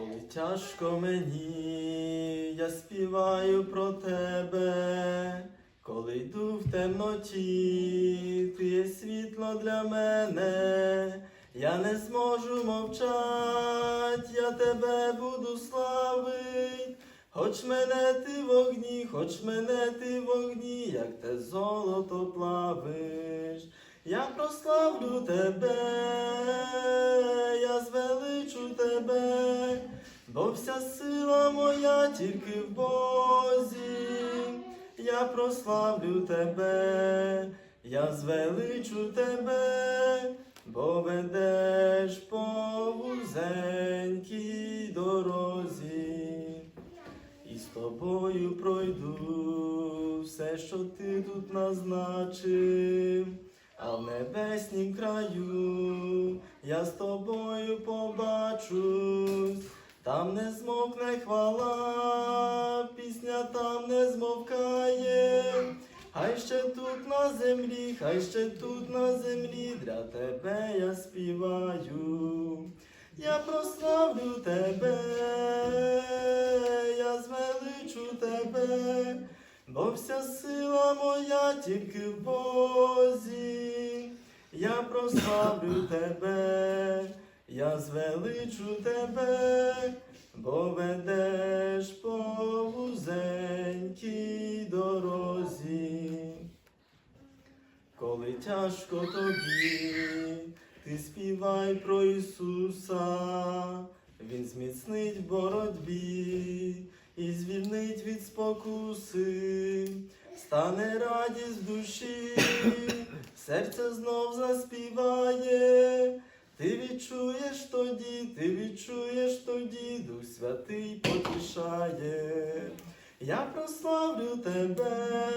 Коли тяжко мені, я співаю про тебе, коли йду в темноті, ти є світло для мене, я не зможу мовчать, я тебе буду славить, хоч мене ти вогні, хоч мене ти вогні, як те золото плавиш, я прославлю тебе, бо вся сила моя тільки в Бозі, я прославлю тебе, я звеличу тебе, бо ведеш по вузенькій дорозі, і з тобою пройду все, що ти тут назначив. А в небеснім краю я з тобою побачусь, там не змовкне хвала, пісня там не змовкає, хай ще тут на землі, хай ще тут на землі, для тебе я співаю, я прославлю тебе, я звеличу тебе. Бо вся сила моя тільки в Бозі, я прославлю тебе, я звеличу тебе, бо ведеш по вузенькій дорозі. Коли тяжко тобі, ти співай про Ісуса, Він зміцнить боротьбі і звільнить від спокуси, стане радість душі, серце знов заспіває. Ти відчуєш тоді, ти відчуєш тоді, Дух Святий потішає. Я прославлю тебе,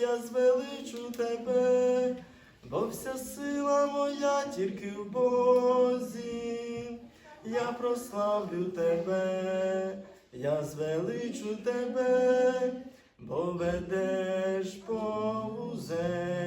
я звеличу тебе, бо вся сила моя тільки в Бозі. Я прославлю тебе, я звеличу тебе, бо ведеш по вузенькій